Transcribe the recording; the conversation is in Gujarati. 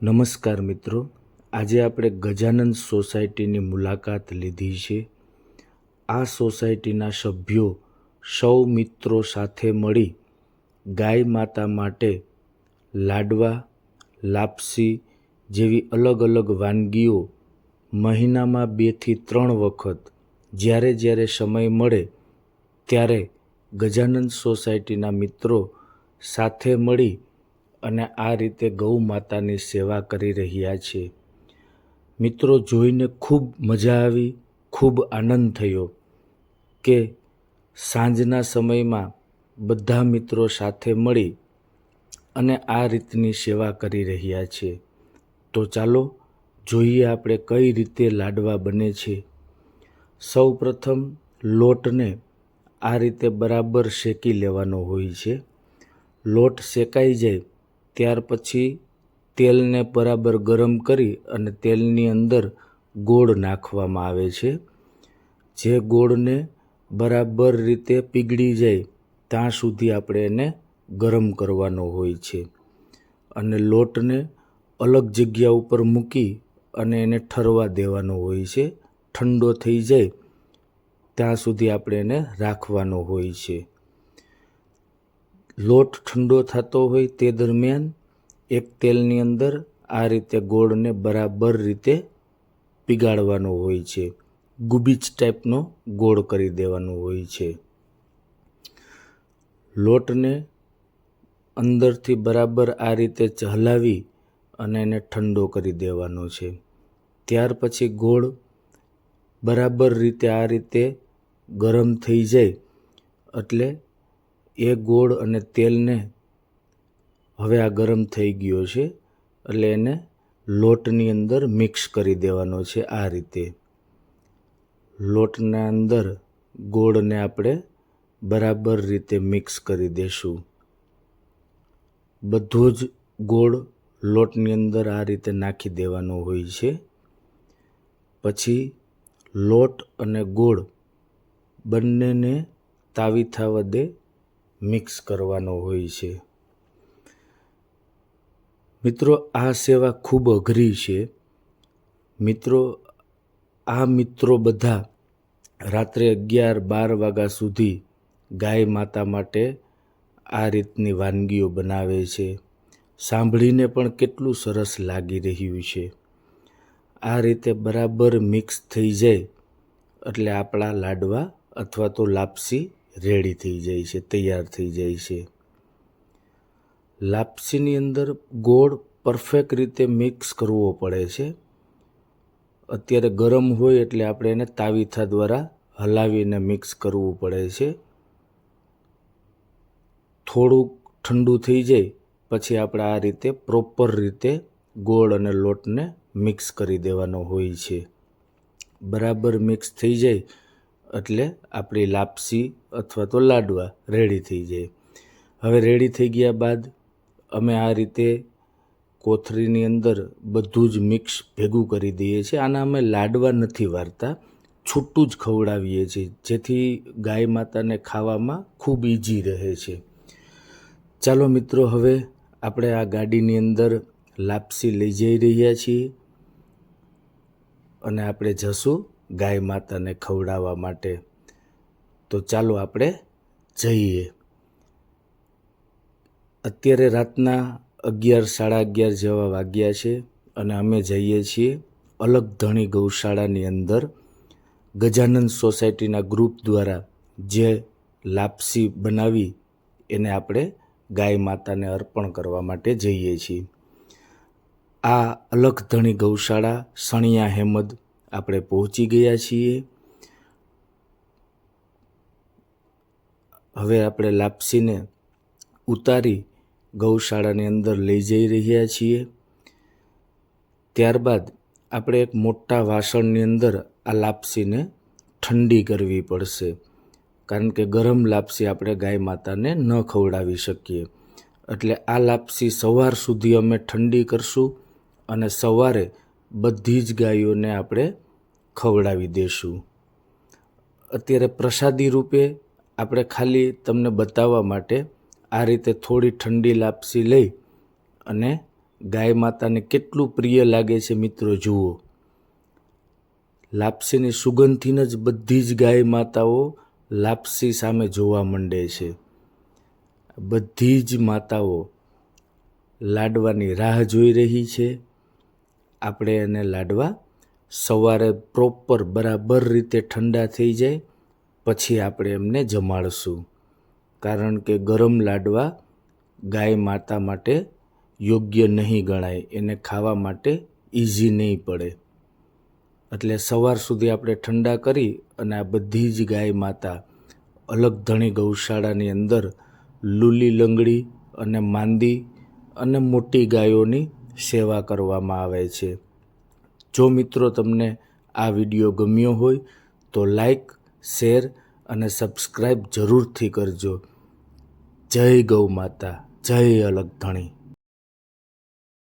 નમસ્કાર મિત્રો. આજે આપણે ગજાનંદ સોસાયટીની મુલાકાત લીધી છે. આ સોસાયટીના સભ્યો સૌ મિત્રો સાથે મળી ગાય માતા માટે લાડવા, લાપસી જેવી અલગ અલગ વાનગીઓ મહિનામાં બેથી ત્રણ વખત જ્યારે જ્યારે સમય મળે ત્યારે ગજાનંદ સોસાયટીના મિત્રો સાથે મળી અને આ રીતે ગૌ માતાની સેવા કરી રહ્યા છે. મિત્રો જોઈને ખૂબ મજા આવી, ખૂબ આનંદ થયો કે સાંજના સમયમાં બધા મિત્રો સાથે મળી અને આ રીતની સેવા કરી રહ્યા છે. તો ચાલો જોઈએ આપણે કઈ રીતે લાડવા બને છે. સૌ પ્રથમ લોટને આ રીતે બરાબર શેકી લેવાનો હોય છે. લોટ શેકાઈ જાય ત્યાર પછી તેલને બરાબર ગરમ કરી અને તેલની અંદર ગોળ નાખવામાં આવે છે. જે ગોળને બરાબર રીતે પીગળી જાય, ત્યાં સુધી આપણે એને ગરમ કરવાનો હોય છે અને લોટને અલગ જગ્યા ઉપર મૂકી અને એને ઠરવા દેવાનો હોય છે. ઠંડો થઈ જાય, ત્યાં સુધી આપણે એને રાખવાનો હોય છે. લોટ ઠંડો થતો હોય તે દરમિયાન એક તેલની અંદર આ રીતે ગોળને બરાબર રીતે પીગાળવાનો હોય છે. ગુબીચ ટાઈપનો ગોળ કરી દેવાનો હોય છે. લોટને અંદરથી બરાબર આ રીતે ચહલાવી અને એને ઠંડો કરી દેવાનો છે. ત્યાર પછી ગોળ બરાબર રીતે આ રીતે ગરમ થઈ જાય એટલે એ ગોળ અને તેલને હવે આ ગરમ થઈ ગયો છે, એટલે એને લોટની અંદર મિક્સ કરી દેવાનો છે આ રીતે. લોટના અંદર ગોળને આપણે બરાબર રીતે મિક્સ કરી દેશું. બધો જ ગોળ લોટની અંદર આ રીતે નાખી દેવાનો હોય છે. પછી લોટ અને ગોળ બંનેને તાવી થવા વડે મિક્સ કરવાનો હોય છે. મિત્રો, આ સેવા ખૂબ અઘરી છે. મિત્રો, આ મિત્રો બધા રાત્રે અગિયાર બાર વાગ્યા સુધી ગાય માતા માટે આ રીતની વાનગીઓ બનાવે છે. સાંભળીને પણ કેટલું સરસ લાગી રહ્યું છે. આ રીતે બરાબર મિક્સ થઈ જાય એટલે આપણા લાડવા અથવા તો લાપસી રેડી થઈ જાય છે, તૈયાર થઈ જાય છે. લાપસીની અંદર ગોળ પરફેક્ટ રીતે મિક્સ કરવો પડે છે. અત્યારે ગરમ હોય એટલે આપણે એને તાવીથા દ્વારા હલાવીને મિક્સ કરવું પડે છે. થોડુંક ઠંડુ થઈ જાય, પછી આપણે આ રીતે પ્રોપર રીતે ગોળ અને લોટને મિક્સ કરી દેવાનો હોય છે. બરાબર મિક્સ થઈ જાય એટલે આપણી લાપસી અથવા તો લાડવા રેડી થઈ જાય. હવે રેડી થઈ ગયા બાદ અમે આ રીતે કોથળીની અંદર બધું જ મિક્સ ભેગું કરી દઈએ છીએ. આના અમે લાડવા નથી વારતા, છૂટું જ ખવડાવીએ છીએ, જેથી ગાય માતાને ખાવામાં ખૂબ ઇઝી રહે છે. ચાલો મિત્રો, હવે આપણે આ ગાડીની અંદર લાપસી લઈ જઈ રહ્યા છીએ અને આપણે જશું ગાય માતાને ખવડાવવા માટે. તો ચાલો આપણે જઈએ. અત્યારે રાતના અગિયાર, સાડા અગિયાર જેવા વાગ્યા છે અને અમે જઈએ છીએ અલગ ધણી ગૌશાળાની અંદર. ગજાનંદ સોસાયટીના ગ્રુપ દ્વારા જે લાપસી બનાવી એને આપણે ગાય માતાને અર્પણ કરવા માટે જઈએ છીએ. આ અલગ ધણી ગૌશાળા સણિયા, હેમદ આપણે પહોંચી ગયા છીએ. હવે આપણે લાપસીને ઉતારી ગૌશાળાની અંદર લઈ જઈ રહ્યા છીએ. ત્યારબાદ આપણે એક મોટા વાસણની અંદર આ લાપસીને ઠંડી કરવી પડશે. કારણ કે ગરમ લાપસી આપણે ગાય માતાને ન ખવડાવી શકીએ. એટલે આ લાપસી સવાર સુધી અમે ઠંડી કરશું અને સવારે બધી જ ગાયોને આપણે ખવડાવી દેશું. અત્યારે પ્રસાદી રૂપે આપણે ખાલી તમને બતાવવા માટે આ રીતે થોડી ઠંડી લાપસી લઈ અને ગાય માતાને કેટલું પ્રિય લાગે છે મિત્રો જુઓ. લાપસીની સુગંધીને જ બધી જ ગાય માતાઓ લાપસી સામે જોવા માંડે છે. બધી જ માતાઓ લાડવાની રાહ જોઈ રહી છે. આપણે એને લાડવા સવારે પ્રોપર બરાબર રીતે ઠંડા થઈ જાય, પછી આપણે એમને જમાડશું. કારણ કે ગરમ લાડવા ગાય માતા માટે યોગ્ય નહીં ગણાય, એને ખાવા માટે ઇઝી નહીં પડે. એટલે સવાર સુધી આપણે ઠંડા કરી અને આ બધી જ ગાય માતા અલગ ધણી ગૌશાળાની અંદર લૂલી લંગડી અને માંદી અને મોટી ગાયોની સેવા કરવામાં આવે છે. જો મિત્રો તમને આ વીડિયો ગમ્યો હોય, તો લાઈક, શેર અને સબસ્ક્રાઈબ જરૂરથી કરજો. જય ગૌ માતા, જય અલગ ધણી.